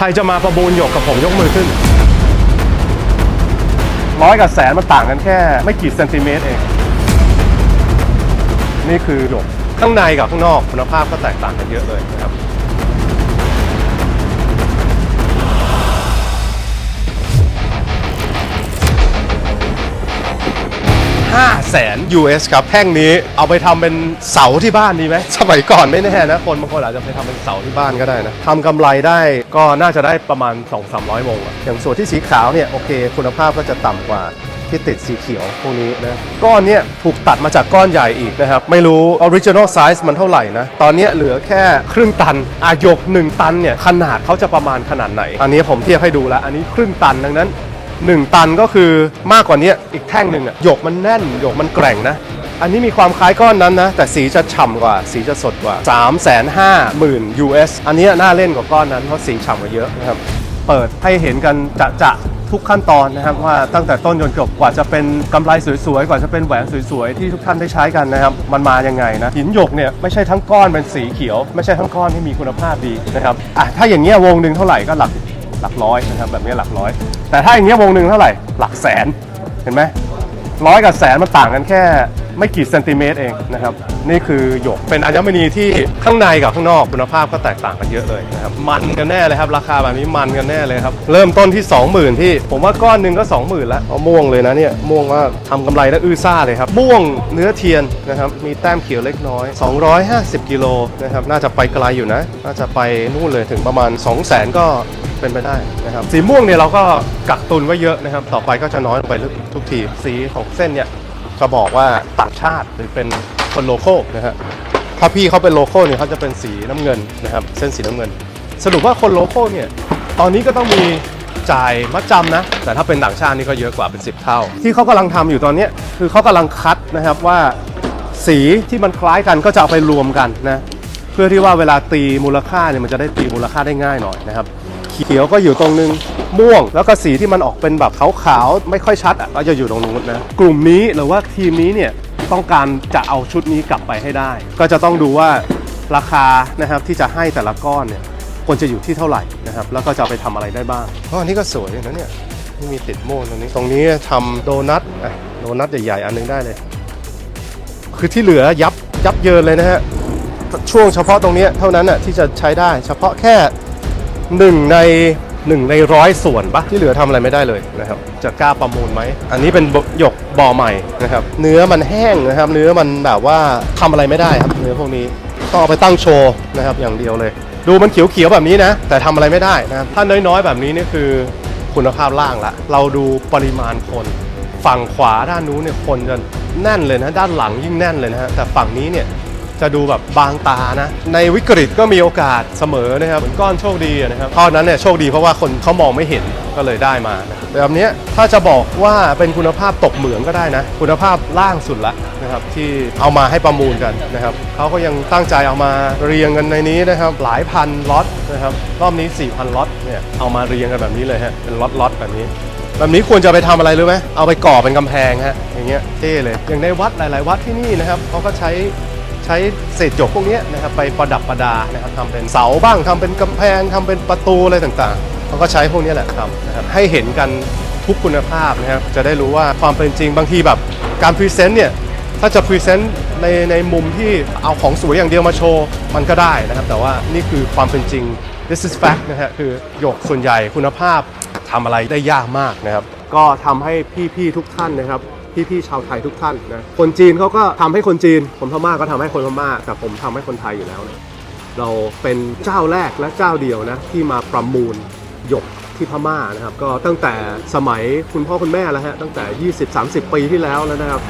ใครจะมาประมูลหยกกับผมยกมือขึ้น ร้อยกับแสนมันต่างกันแค่ ไม่กี่เซนติเมตรเอง นี่คือหยกข้างในกับข้างนอกคุณภาพก็แตกต่างกันเยอะเลยนะครับ แสน US ครับแท่งนี้เอาไปทำเป็นเสาที่บ้านดีไหมสมัยก่อนไม่แน่นะ คนบางคนอาจจะไปทำเป็นเสาที่บ้านก็ได้นะทำกำไรได้ก็น่าจะได้ประมาณ 2-300วงอะอย่างส่วนที่สีขาวเนี่ยโอเค คุณภาพก็จะต่ำกว่า ที่ติดสีเขียวพวกนี้นะก้อนเนี้ยถูกตัดมาจากก้อนใหญ่อีกนะครับ ไม่รู้ original size มันเท่าไหร่นะ ตอนเนี้ยเหลือแค่ครึ่งตันอายก 1 ตันเนี่ย ขนาดเขาจะประมาณขนาดไหน อันนี้ผมเทียบให้ดูแล้ว อันนี้ครึ่งตันดังนั้น 1 ตันก็คือมากกว่านี้อีกแท่งหนึ่งอะหยกมันแน่นหยกมันแกร่งนะ อันนี้มีความคล้ายก้อนนั้นนะ แต่สีจะฉ่ำกว่า สีจะสดกว่า 3 5 0 0 0 0 US อันนี้น่าเล่นกว่าก้อนนั้นเพราะสีฉ่ำกว่าเยอะนะครับ เปิดให้เห็นกันจะจะทุกขั้นตอนนะครับว่าตั้งแต่ต้นจนจบกว่าจะเป็นกำไรสวยๆ กว่าจะเป็นแหวนสวยๆ ที่ทุกท่านได้ใช้กันนะครับ มันมายังไงนะหินหยกเนี่ยไม่ใช่ทั้งก้อนเป็นสีเขียว ไม่ใช่ทั้งก้อนที่มีคุณภาพดีนะครับอะถ้าอย่างเงี้ยวงหนึ่งเท่าไหร่ก็หลักหลักร้อยนะครับแบบนี้หลักร้อย แต่ถ้าอย่างเงี้ยวงหนึ่งเท่าไหร่หลักแสนเห็นไหมร้อยกับแสนมันต่างกันแค่ไม่กี่เซนติเมตรเองนะครับ นี่คือหยกเป็นอัญมณีที่ข้างในกับข้างนอกคุณภาพก็แตกต่างกันเยอะเลยนะครับมันกันแน่เลยครับ ราคาแบบนี้มันกันแน่เลยครับ เริ่มต้นที่ 20,000พี่ผมว่าก้อนหนึ่งก็ 20,000แล้วเอาม่วงเลยนะเนี่ยม่วงว่าทำกำไรแล้วอื้อซ่าเลยครับม่วงเนื้อเทียนนะครับมีแต้มเขียวเล็กน้อย 250 กิโลนะครับน่าจะไปไกลอยู่นะ น่าจะไปนู่นเลยถึงประมาณ 200,000ก็ เป็นไปได้นะครับ สีม่วงเนี่ยเราก็กักตุนไว้เยอะนะครับ ต่อไปก็จะน้อยลงไปทุกที สีของเส้นเนี่ยจะบอกว่าต่างชาติหรือเป็นคนโลโก้นะฮะถ้าพี่เขาเป็นโลโก้เนี่ยเขาจะเป็นสีน้ำเงินนะครับ เส้นสีน้ำเงิน สรุปว่าคนโลโก้เนี่ยตอนนี้ก็ต้องมีจ่ายมัดจำนะ แต่ถ้าเป็นต่างชาตินี่ก็เยอะกว่าเป็น 10 เท่า ที่เขากำลังทำอยู่ตอนนี้คือเขากำลังคัดนะครับว่าสีที่มันคล้ายกันก็จะเอาไปรวมกันนะเพื่อที่ว่าเวลาตีมูลค่าเนี่ยมันจะได้ตีมูลค่าได้ง่ายหน่อยนะครับ ขียวก็อยู่ตรงนึงม่วง แล้วก็สีที่มันออกเป็นแบบขาวๆไม่ค่อยชัดอะก็จะอยู่ตรงนู้นนะกลุ่มนี้หรือว่าทีมนี้เนี่ยต้องการจะเอาชุดนี้กลับไปให้ได้ ก็จะต้องดูว่าราคานะครับที่จะให้แต่ละก้อนเนี่ยควรจะอยู่ที่เท่าไหร่นะครับแล้วก็จะไปทำอะไรได้บ้างอ๋ออันนี้ก็สวยนะเนี่ยนี่มีติดม่วงตรงนี้ตรงนี้ทำโดนัทอะโดนัทใหญ่ๆอันหนึงได้เลย คือที่เหลือยับยับเยินเลยนะฮะช่วงเฉพาะตรงนี้เท่านั้นน่ะที่จะใช้ได้ เฉพาะแค่ หนึ่งในหนึ่งในร้อยส่วนปะที่เหลือทำอะไรไม่ได้เลยนะครับ จะกล้าประมูลไหม อันนี้เป็นหยกบ่อใหม่นะครับ เนื้อมันแห้งนะครับ เนื้อมันแบบว่าทำอะไรไม่ได้ครับ เนื้อพวกนี้ต้องเอาไปตั้งโชว์นะครับอย่างเดียวเลย ดูมันเขียวๆแบบนี้นะ แต่ทำอะไรไม่ได้นะถ้าน้อยๆ แบบนี้นี่คือคุณภาพล่างละ เราดูปริมาณคน ฝั่งขวาด้านนู้นเนี่ยคนจะแน่นเลยนะ ด้านหลังยิ่งแน่นเลยนะฮะแต่ฝั่งนี้เนี่ย จะดูแบบบางตานะ ในวิกฤตก็มีโอกาสเสมอนะครับเหมือนก้อนโชคดีนะครับก้อนั้นเนี่ยโชคดีเพราะว่าคนเขามองไม่เห็นก็เลยได้มานะแบบนี้ถ้าจะบอกว่าเป็นคุณภาพตกเหมืองก็ได้นะ คุณภาพล่างสุดละนะครับที่เอามาให้ประมูลกันนะครับเขาก็ยังตั้งใจเอามาเรียงกันในนี้นะครับหลายพันล็อตนะครับรอบนี้ 4,000ล็อตเนี่ยเอามาเรียงกันแบบนี้เลยฮะเป็นล็อตๆแบบนี้แบบนี้ควรจะไปทำอะไรรู้ไหมเอาไปก่อเป็นกำแพงฮะอย่างเงี้ยเท่เลยอย่างในวัดหลาย ๆ วัดที่นี่นะครับเขาก็ใช้ ใช้เศษหยกพวกนี้นะครับไปประดับประดานะครับทำเป็นเสาบ้างทำเป็นกำแพงทำเป็นประตูอะไรต่างๆเขาก็ใช้พวกนี้แหละทำนะครับให้เห็นกันทุกคุณภาพนะครับจะได้รู้ว่าความเป็นจริงบางทีแบบการพรีเซนต์เนี่ยถ้าจะพรีเซนต์ในในมุมที่เอาของสวยอย่างเดียวมาโชว์มันก็ได้นะครับ แต่ว่านี่คือความเป็นจริง this is fact นะฮะคือหยกส่วนใหญ่คุณภาพทำอะไรได้ยากมากนะครับ ก็ทำให้พี่ ๆ ทุกท่านนะครับ พี่ๆชาวไทยทุกท่านนะคนจีนเขาก็ทำให้คนจีน คนพม่าก็ทำให้คนพม่าแต่ผมทำให้คนไทยอยู่แล้วนะเราเป็นเจ้าแรกและเจ้าเดียวนะที่มาประมูลหยกที่พม่านะครับ ก็ตั้งแต่สมัยคุณพ่อคุณแม่แล้วฮะตั้งแต่ 20-30 ปีที่แล้วแล้วนะครับ